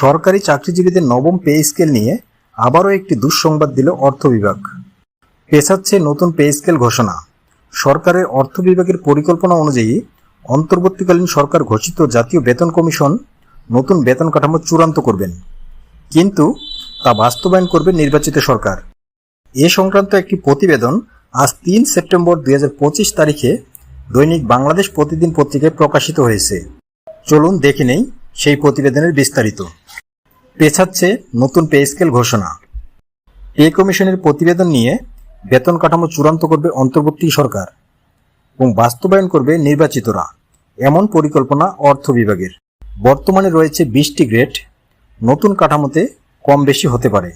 সরকারি চাকরিজীবীদের নবম পে স্কেল নিয়ে আবারও একটি দুঃসংবাদ দিল অর্থ বিভাগ। পেছাচ্ছে নতুন পে স্কেল ঘোষণা। সরকারের অর্থ বিভাগের পরিকল্পনা অনুযায়ী অন্তর্বর্তীকালীন সরকার ঘোষিত জাতীয় বেতন কমিশন নতুন বেতন কাঠামো চূড়ান্ত করবেন। কিন্তু তা বাস্তবায়ন করবে নির্বাচিত সরকার। এ সংক্রান্ত একটি প্রতিবেদন আজ তিন সেপ্টেম্বর দুই হাজার পঁচিশ তারিখে দৈনিক বাংলাদেশ প্রতিদিন পত্রিকায় প্রকাশিত হয়েছে। চলুন দেখে নেই সেই প্রতিবেদনের বিস্তারিত। পেছাচ্ছে নতুন পে স্কেল ঘোষণা। পে কমিশনের প্রতিবেদন নিয়ে বেতন কাঠামো চূড়ান্ত করবে অন্তর্বর্তী সরকার এবং বাস্তবায়ন করবে নির্বাচিতরা। এমন পরিকল্পনা অর্থ বিভাগের। বর্তমানে রয়েছে বিশটি গ্রেড। নতুন কাঠামোতে কম বেশি হতে পারে।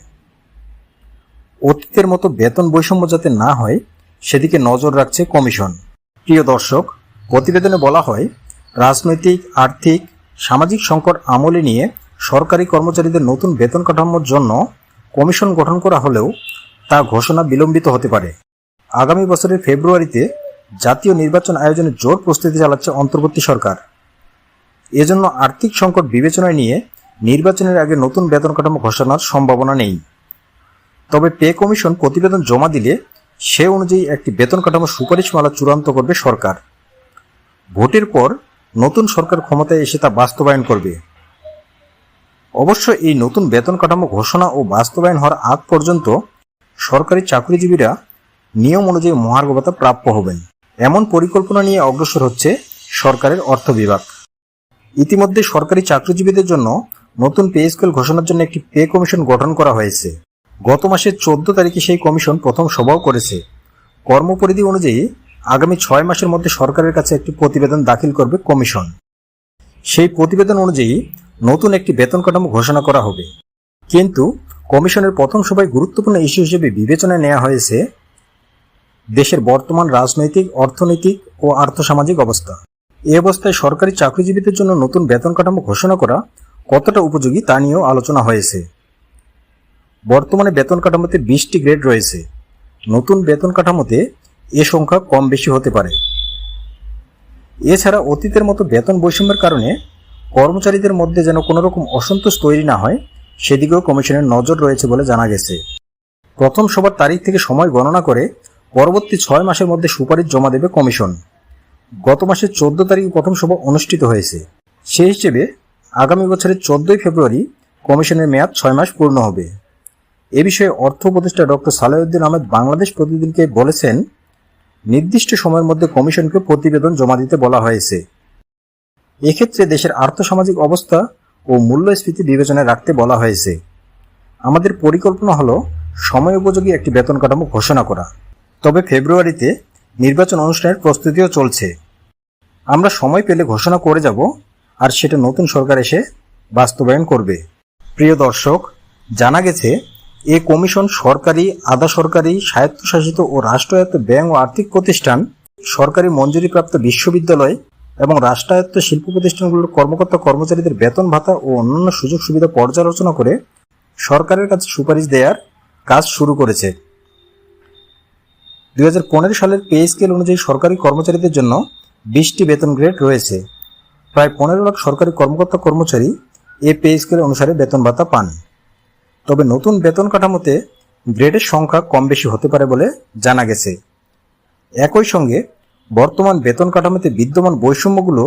অতীতের মতো বেতন বৈষম্য যাতে না হয়, সেদিকে নজর রাখছে কমিশন। প্রিয় দর্শক, প্রতিবেদনে বলা হয়, রাজনৈতিক, আর্থিক, সামাজিক সংকট আমলে নিয়ে সরকারি কর্মচারীদের নতুন বেতন কাঠামোর জন্য কমিশন গঠন করা হলেও তা ঘোষণা বিলম্বিত হতে পারে। আগামী বছরের ফেব্রুয়ারিতে জাতীয় নির্বাচন আয়োজনে জোর প্রস্তুতি চালাচ্ছে অন্তর্বর্তী সরকার। এজন্য আর্থিক সংকট বিবেচনায় নিয়ে নির্বাচনের আগে নতুন বেতন কাঠামো ঘোষণার সম্ভাবনা নেই। তবে পে কমিশন প্রতিবেদন জমা দিলে সে অনুযায়ী একটি বেতন কাঠামো সুপারিশমালা চূড়ান্ত করবে সরকার। ভোটের পর নতুন সরকার ক্ষমতায় এসে তা বাস্তবায়ন করবে। অবশ্য এই নতুন বেতন কাঠামো ঘোষণা ও বাস্তবায়ন হওয়ার আগ পর্যন্ত সরকারি চাকরিজীবীরা নিয়ম অনুযায়ী মহার্ঘ প্রাপ্য হবেন। এমন পরিকল্পনা নিয়ে অগ্রসর হচ্ছে সরকারের অর্থ বিভাগ। ইতিমধ্যে সরকারি চাকরিজীবীদের জন্য নতুন পে স্কেল ঘোষণার জন্য একটি পে কমিশন গঠন করা হয়েছে। গত মাসের চোদ্দ তারিখে সেই কমিশন প্রথম সভাও করেছে। কর্মপরিধি অনুযায়ী আগামী ছয় মাসের মধ্যে সরকারের কাছে একটি প্রতিবেদন দাখিল করবে কমিশন। সেই প্রতিবেদন অনুযায়ী নতুন একটি বেতন কাঠামো ঘোষণা করা হবে। কিন্তু কমিশনের প্রথম সভায় গুরুত্বপূর্ণ ইস্যু হিসেবে বিবেচনায় নেওয়া হয়েছে দেশের বর্তমান রাজনৈতিক, অর্থনৈতিক ও আর্থসামাজিক অবস্থা। এ অবস্থায় সরকারি চাকরিজীবীদের জন্য নতুন বেতন কাঠামো ঘোষণা করা কতটা উপযোগী তা নিয়েও আলোচনা হয়েছে। বর্তমানে বেতন কাঠামোতে বিশটি গ্রেড রয়েছে। নতুন বেতন কাঠামোতে এ সংখ্যা কম বেশি হতে পারে। এছাড়া অতীতের মতো বেতন বৈষম্যের কারণে কর্মচারীদের মধ্যে যেন কোনো রকম অসন্তোষ তৈরি না হয়, সেদিকেও কমিশনের নজর রয়েছে বলে জানা গেছে। প্রথম সভার তারিখ থেকে সময় গণনা করে পরবর্তী ছয় মাসের মধ্যে সুপারিশ জমা দেবে কমিশন। গত মাসের চোদ্দ তারিখে প্রথম সভা অনুষ্ঠিত হয়েছে। সেই হিসেবে আগামী বছরের চোদ্দই ফেব্রুয়ারি কমিশনের মেয়াদ ছয় মাস পূর্ণ হবে। এ বিষয়ে অর্থ উপদেষ্টা ডক্টর সালাউদ্দিন আহমেদ বাংলাদেশ প্রতিদিনকে বলেছেন, নির্দিষ্ট সময়ের মধ্যে কমিশনকে প্রতিবেদন জমা দিতে বলা হয়েছে। এক্ষেত্রে দেশের আর্থসামাজিক অবস্থা ও মূল্যস্ফীতি বিবেচনায় রাখতে বলা হয়েছে। আমাদের পরিকল্পনা হলো সময় উপযোগী একটি বেতন কাঠামো ঘোষণা করা। তবে ফেব্রুয়ারিতে নির্বাচন অনুষ্ঠানের প্রস্তুতিও চলছে। আমরা সময় পেলে ঘোষণা করে যাব আর সেটা নতুন সরকার এসে বাস্তবায়ন করবে। প্রিয় দর্শক, জানা গেছে, এ কমিশন সরকারি, আধা সরকারি, স্বায়ত্তশাসিত ও রাষ্ট্রায়ত্ত ব্যাংক ও আর্থিক প্রতিষ্ঠান, সরকারি মঞ্জুরিপ্রাপ্ত বিশ্ববিদ্যালয় এবং রাষ্ট্রায়ত্ত শিল্প প্রতিষ্ঠানগুলোর কর্মকর্তা কর্মচারীদের বেতন ভাতা ও অন্যান্য সুযোগ সুবিধা পর্যালোচনা করে সরকারের কাছে সুপারিশ দেওয়ার কাজ শুরু করেছে। দুই হাজার পনেরো সালের পে স্কেল অনুযায়ী সরকারি কর্মচারীদের জন্য বিশটি বেতন গ্রেড রয়েছে। প্রায় পনেরো লাখ সরকারি কর্মকর্তা কর্মচারী এ পে স্কেল অনুসারে বেতন ভাতা পান। তবে নতুন বেতন কাঠামোতে গ্রেডের সংখ্যা কম বেশি হতে পারে বলে জানা গেছে। একই সঙ্গে বর্তমান বেতন কাঠামোতে বিদ্যমান বৈষম্যগুলো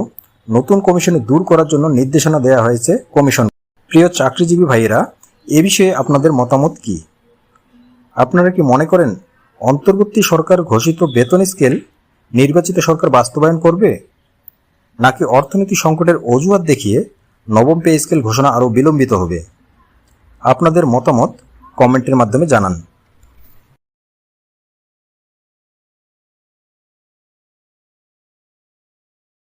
নতুন কমিশনে দূর করার জন্য নির্দেশনা দেওয়া হয়েছে কমিশন। প্রিয় চাকরিজীবী ভাইয়েরা, এ বিষয়ে আপনাদের মতামত কি? আপনারা কি মনে করেন অন্তর্বর্তী সরকার ঘোষিত বেতন স্কেল নির্বাচিত সরকার বাস্তবায়ন করবে? নাকি অর্থনীতি সংকটের অজুহাত দেখিয়ে নবম পে স্কেল ঘোষণা আরও বিলম্বিত হবে? আপনাদের মতামত কমেন্টের মাধ্যমে জানান।